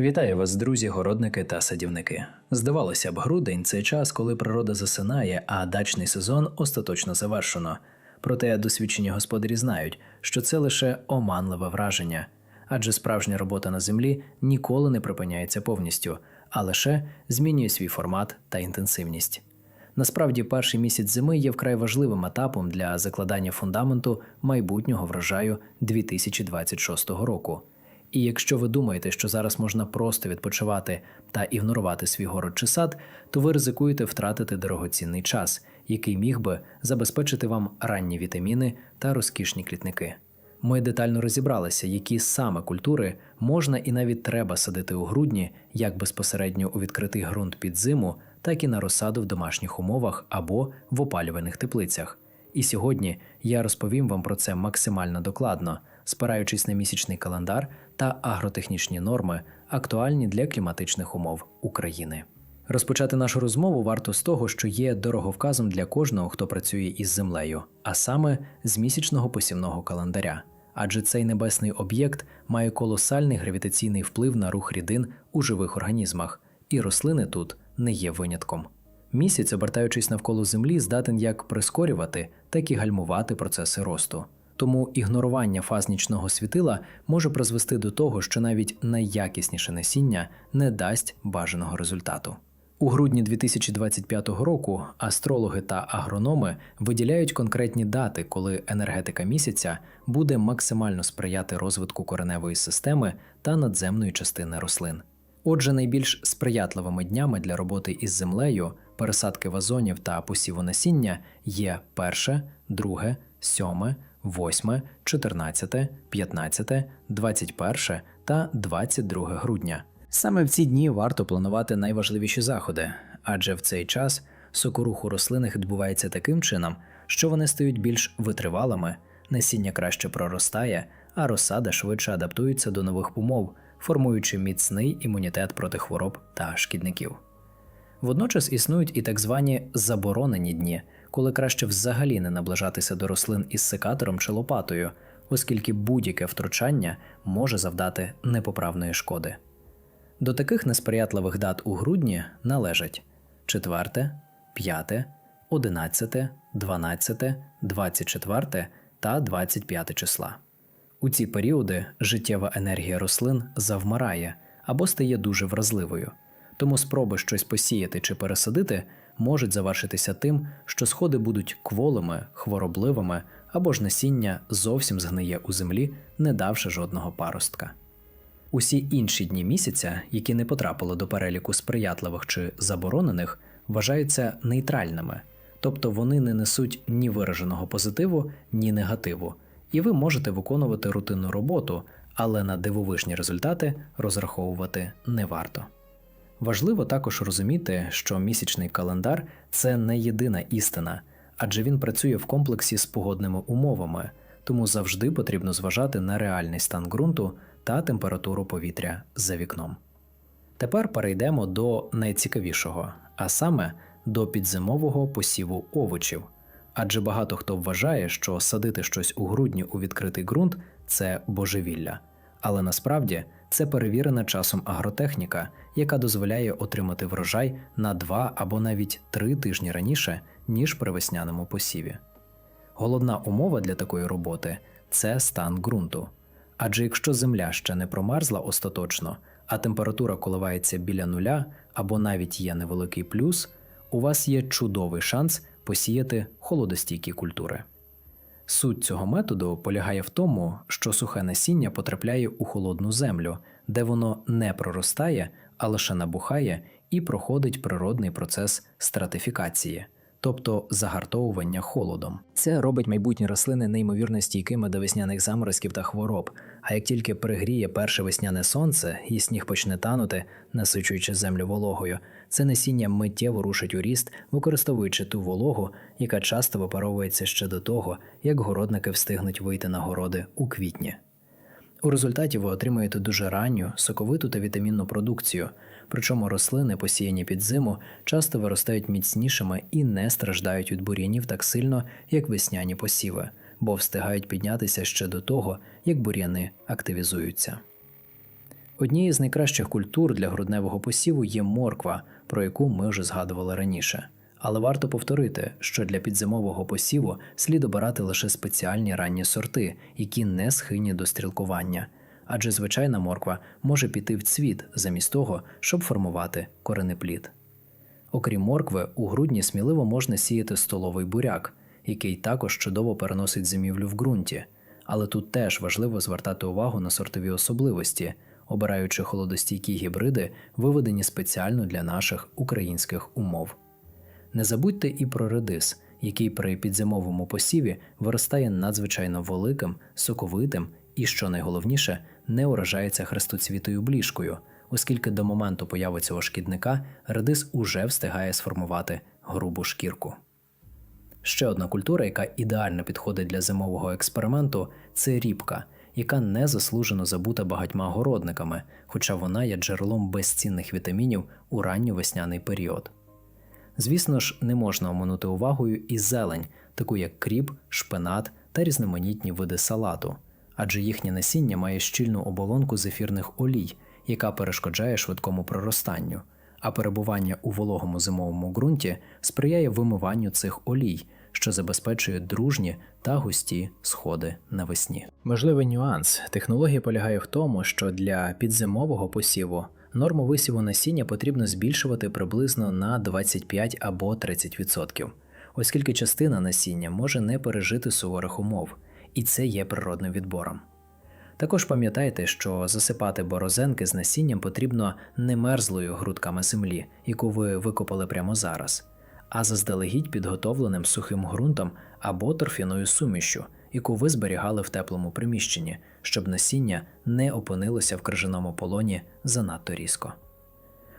Вітаю вас, друзі, городники та садівники. Здавалося б, грудень це час, коли природа засинає, а дачний сезон остаточно завершено. Проте досвідчені господарі знають, що це лише оманливе враження, адже справжня робота на землі ніколи не припиняється повністю, а лише змінює свій формат та інтенсивність. Насправді, перший місяць зими є вкрай важливим етапом для закладання фундаменту майбутнього врожаю 2026 року. І якщо ви думаєте, що зараз можна просто відпочивати та ігнорувати свій город чи сад, то ви ризикуєте втратити дорогоцінний час, який міг би забезпечити вам ранні вітаміни та розкішні клітники. Ми детально розібралися, які саме культури можна і навіть треба садити у грудні, як безпосередньо у відкритий ґрунт під зиму, так і на розсаду в домашніх умовах або в опалюваних теплицях. І сьогодні я розповім вам про це максимально докладно, спираючись на місячний календар та агротехнічні норми, актуальні для кліматичних умов України. Розпочати нашу розмову варто з того, що є дороговказом для кожного, хто працює із землею, а саме з місячного посівного календаря. Адже цей небесний об'єкт має колосальний гравітаційний вплив на рух рідин у живих організмах, і рослини тут не є винятком. Місяць, обертаючись навколо землі, здатен як прискорювати, так і гальмувати процеси росту. Тому ігнорування фаз нічного світила може призвести до того, що навіть найякісніше насіння не дасть бажаного результату. У грудні 2025 року астрологи та агрономи виділяють конкретні дати, коли енергетика місяця буде максимально сприяти розвитку кореневої системи та надземної частини рослин. Отже, найбільш сприятливими днями для роботи із землею, пересадки вазонів та посіву насіння є перше, друге, сьоме, 8, 14, 15, 21 та 22 грудня. Саме в ці дні варто планувати найважливіші заходи, адже в цей час сокорух у відбувається таким чином, що вони стають більш витривалими, насіння краще проростає, а розсада швидше адаптується до нових умов, формуючи міцний імунітет проти хвороб та шкідників. Водночас існують і так звані заборонені дні, коли краще взагалі не наближатися до рослин із секатором чи лопатою, оскільки будь-яке втручання може завдати непоправної шкоди. До таких несприятливих дат у грудні належать 4, 5, 11, 12, 24 та 25 числа. У ці періоди життєва енергія рослин завмирає або стає дуже вразливою, тому спроби щось посіяти чи пересадити можуть завершитися тим, що сходи будуть кволими, хворобливими або ж насіння зовсім згниє у землі, не давши жодного паростка. Усі інші дні місяця, які не потрапили до переліку сприятливих чи заборонених, вважаються нейтральними, тобто вони не несуть ні вираженого позитиву, ні негативу, і ви можете виконувати рутинну роботу, але на дивовижні результати розраховувати не варто. Важливо також розуміти, що місячний календар це не єдина істина, адже він працює в комплексі з погодними умовами, тому завжди потрібно зважати на реальний стан ґрунту та температуру повітря за вікном. Тепер перейдемо до найцікавішого, а саме до підзимового посіву овочів. Адже багато хто вважає, що садити щось у грудні у відкритий ґрунт це божевілля, але насправді це перевірена часом агротехніка, яка дозволяє отримати врожай на два або навіть три тижні раніше, ніж при весняному посіві. Головна умова для такої роботи це стан ґрунту. Адже якщо земля ще не промерзла остаточно, а температура коливається біля нуля або навіть є невеликий плюс, у вас є чудовий шанс посіяти холодостійкі культури. Суть цього методу полягає в тому, що сухе насіння потрапляє у холодну землю, де воно не проростає, а лише набухає і проходить природний процес стратифікації, тобто загартовування холодом. Це робить майбутні рослини неймовірно стійкими до весняних заморозків та хвороб. А як тільки пригріє перше весняне сонце і сніг почне танути, насичуючи землю вологою, це насіння миттєво рушить у ріст, використовуючи ту вологу, яка часто випаровується ще до того, як городники встигнуть вийти на городи у квітні. У результаті ви отримуєте дуже ранню, соковиту та вітамінну продукцію, причому рослини, посіяні під зиму, часто виростають міцнішими і не страждають від бур'янів так сильно, як весняні посіви, бо встигають піднятися ще до того, як бур'яни активізуються. Однією з найкращих культур для грудневого посіву є морква, про яку ми вже згадували раніше. Але варто повторити, що для підзимового посіву слід обирати лише спеціальні ранні сорти, які не схильні до стрілкування, адже звичайна морква може піти в цвіт замість того, щоб формувати коренеплід. Окрім моркви, у грудні сміливо можна сіяти столовий буряк, який також чудово переносить зимівлю в ґрунті. Але тут теж важливо звертати увагу на сортові особливості, обираючи холодостійкі гібриди, виведені спеціально для наших українських умов. Не забудьте і про редис, який при підзимовому посіві виростає надзвичайно великим, соковитим і, що найголовніше, не уражається хрестоцвітою бліжкою, оскільки до моменту появи цього шкідника редис уже встигає сформувати грубу шкірку. Ще одна культура, яка ідеально підходить для зимового експерименту, це ріпка, яка незаслужено забута багатьма городниками, хоча вона є джерелом безцінних вітамінів у ранньовесняний період. Звісно ж, не можна оминути увагою і зелень, таку як кріп, шпинат та різноманітні види салату, адже їхнє насіння має щільну оболонку з ефірних олій, яка перешкоджає швидкому проростанню, а перебування у вологому зимовому ґрунті сприяє вимиванню цих олій, що забезпечує дружні та густі сходи навесні. Важливий нюанс технології полягає в тому, що для підзимового посіву норму висіву насіння потрібно збільшувати приблизно на 25 або 30%, оскільки частина насіння може не пережити суворих умов, і це є природним відбором. Також пам'ятайте, що засипати борозенки з насінням потрібно не мерзлою грудками землі, яку ви викопали прямо зараз, а заздалегідь підготовленим сухим ґрунтом або торфяною сумішю, яку ви зберігали в теплому приміщенні, щоб насіння не опинилося в крижаному полоні занадто різко.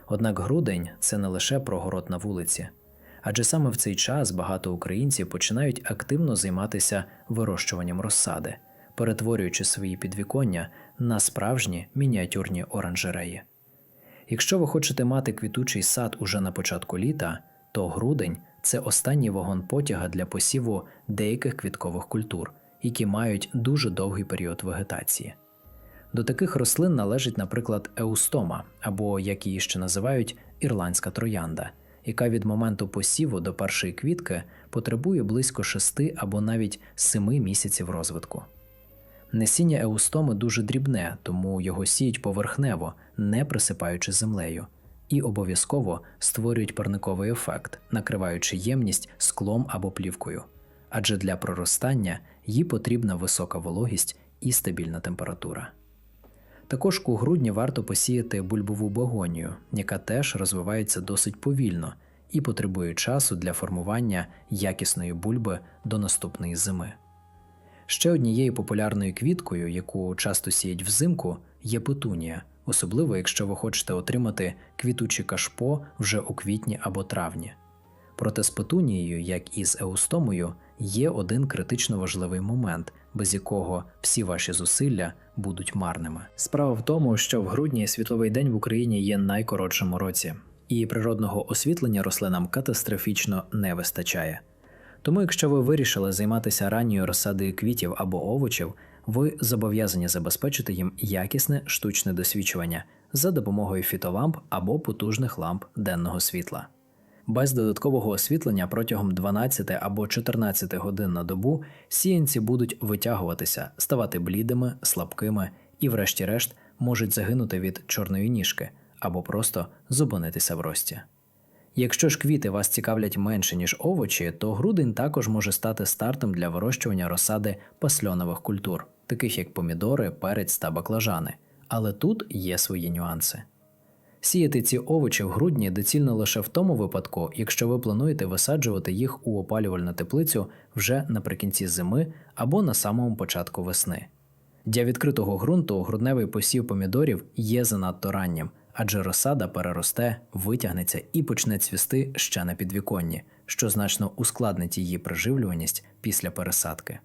Однак грудень це не лише про город на вулиці, адже саме в цей час багато українців починають активно займатися вирощуванням розсади, перетворюючи свої підвіконня на справжні мініатюрні оранжереї. Якщо ви хочете мати квітучий сад уже на початку літа, то грудень це останній вагон потяга для посіву деяких квіткових культур, які мають дуже довгий період вегетації. До таких рослин належить, наприклад, еустома, або, як її ще називають, ірландська троянда, яка від моменту посіву до першої квітки потребує близько 6 або навіть 7 місяців розвитку. Насіння еустоми дуже дрібне, тому його сіють поверхнево, не присипаючи землею, і обов'язково створюють парниковий ефект, накриваючи ємність склом або плівкою. Адже для проростання їй потрібна висока вологість і стабільна температура. Також у грудні варто посіяти бульбову багонію, яка теж розвивається досить повільно і потребує часу для формування якісної бульби до наступної зими. Ще однією популярною квіткою, яку часто сіють взимку, є петунія, особливо якщо ви хочете отримати квітуче кашпо вже у квітні або травні. Проте з петунією, як і з еустомою, є один критично важливий момент, без якого всі ваші зусилля будуть марними. Справа в тому, що в грудні світловий день в Україні є найкоротшим у році, і природного освітлення рослинам катастрофічно не вистачає. Тому, якщо ви вирішили займатися ранньою розсадою квітів або овочів, ви зобов'язані забезпечити їм якісне штучне досвідчування за допомогою фітоламп або потужних ламп денного світла. Без додаткового освітлення протягом 12 або 14 годин на добу сіянці будуть витягуватися, ставати блідими, слабкими і, врешті-решт, можуть загинути від чорної ніжки або просто зупинитися в рості. Якщо ж квіти вас цікавлять менше, ніж овочі, то грудень також може стати стартом для вирощування розсади пасльонових культур, таких як помідори, перець та баклажани. Але тут є свої нюанси. Сіяти ці овочі в грудні доцільно лише в тому випадку, якщо ви плануєте висаджувати їх у опалювальну теплицю вже наприкінці зими або на самому початку весни. Для відкритого ґрунту грудневий посів помідорів є занадто раннім, адже розсада переросте, витягнеться і почне цвісти ще на підвіконні, що значно ускладнить її приживлюваність після пересадки.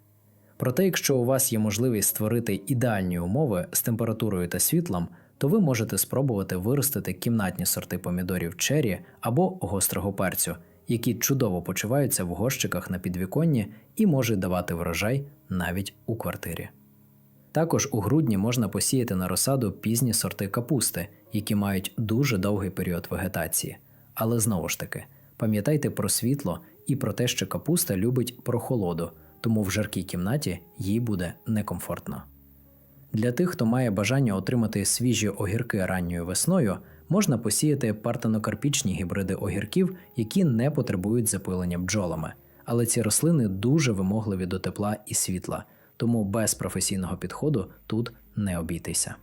Проте, якщо у вас є можливість створити ідеальні умови з температурою та світлом, то ви можете спробувати виростити кімнатні сорти помідорів чері або гострого перцю, які чудово почуваються в горщиках на підвіконні і можуть давати врожай навіть у квартирі. Також у грудні можна посіяти на розсаду пізні сорти капусти, які мають дуже довгий період вегетації. Але знову ж таки, пам'ятайте про світло і про те, що капуста любить прохолоду, тому в жаркій кімнаті їй буде некомфортно. Для тих, хто має бажання отримати свіжі огірки ранньою весною, можна посіяти партенокарпічні гібриди огірків, які не потребують запилення бджолами. Але ці рослини дуже вимогливі до тепла і світла, тому без професійного підходу тут не обійтися.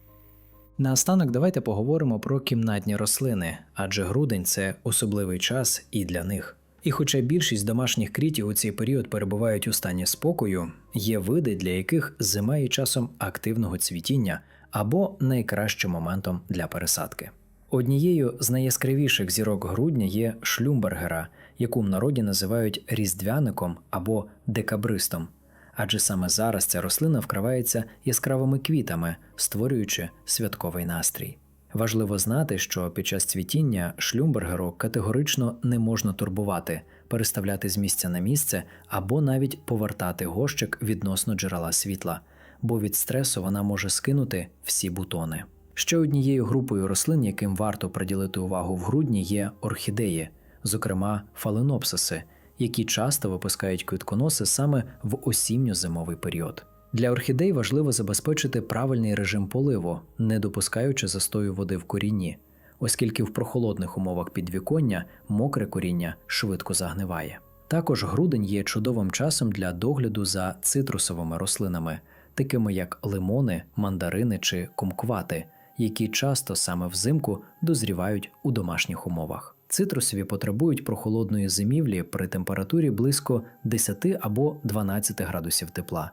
Наостанок давайте поговоримо про кімнатні рослини, адже грудень це особливий час і для них. І хоча більшість домашніх квітів у цей період перебувають у стані спокою, є види, для яких зима є часом активного цвітіння або найкращим моментом для пересадки. Однією з найяскравіших зірок грудня є шлюмбергера, яку в народі називають різдвяником або декабристом, адже саме зараз ця рослина вкривається яскравими квітами, створюючи святковий настрій. Важливо знати, що під час цвітіння шлюмбергеру категорично не можна турбувати, переставляти з місця на місце або навіть повертати горщик відносно джерела світла, бо від стресу вона може скинути всі бутони. Ще однією групою рослин, яким варто приділити увагу в грудні, є орхідеї, зокрема фаленопсиси, які часто випускають квітконоси саме в осінньо-зимовий період. Для орхідей важливо забезпечити правильний режим поливу, не допускаючи застою води в корінні, оскільки в прохолодних умовах підвіконня мокре коріння швидко загниває. Також грудень є чудовим часом для догляду за цитрусовими рослинами, такими як лимони, мандарини чи кумквати, які часто саме взимку дозрівають у домашніх умовах. Цитрусові потребують прохолодної зимівлі при температурі близько 10 або 12 градусів тепла.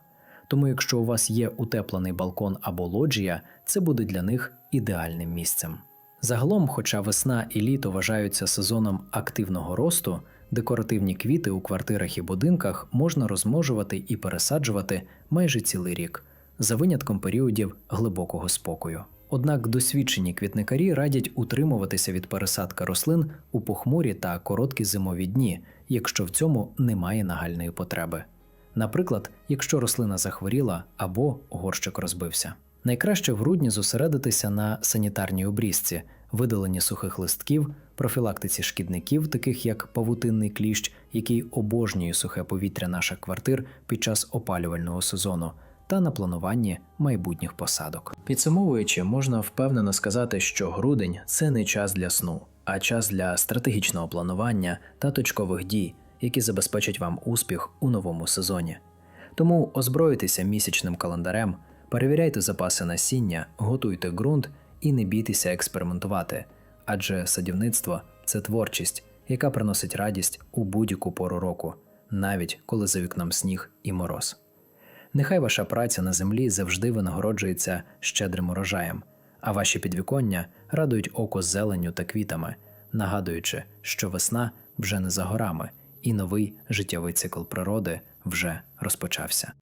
Тому, якщо у вас є утеплений балкон або лоджія, це буде для них ідеальним місцем. Загалом, хоча весна і літо вважаються сезоном активного росту, декоративні квіти у квартирах і будинках можна розмножувати і пересаджувати майже цілий рік, за винятком періодів глибокого спокою. Однак досвідчені квітникарі радять утримуватися від пересадки рослин у похмурі та короткі зимові дні, якщо в цьому немає нагальної потреби. Наприклад, якщо рослина захворіла або горщик розбився. Найкраще в грудні зосередитися на санітарній обрізці, видаленні сухих листків, профілактиці шкідників, таких як павутинний кліщ, який обожнює сухе повітря наших квартир під час опалювального сезону, та на плануванні майбутніх посадок. Підсумовуючи, можна впевнено сказати, що грудень це не час для сну, а час для стратегічного планування та точкових дій, які забезпечать вам успіх у новому сезоні. Тому озброїтеся місячним календарем, перевіряйте запаси насіння, готуйте ґрунт і не бійтеся експериментувати, адже садівництво це творчість, яка приносить радість у будь-яку пору року, навіть коли за вікном сніг і мороз. Нехай ваша праця на землі завжди винагороджується щедрим урожаєм, а ваші підвіконня радують око зеленню та квітами, нагадуючи, що весна вже не за горами, і новий життєвий цикл природи вже розпочався.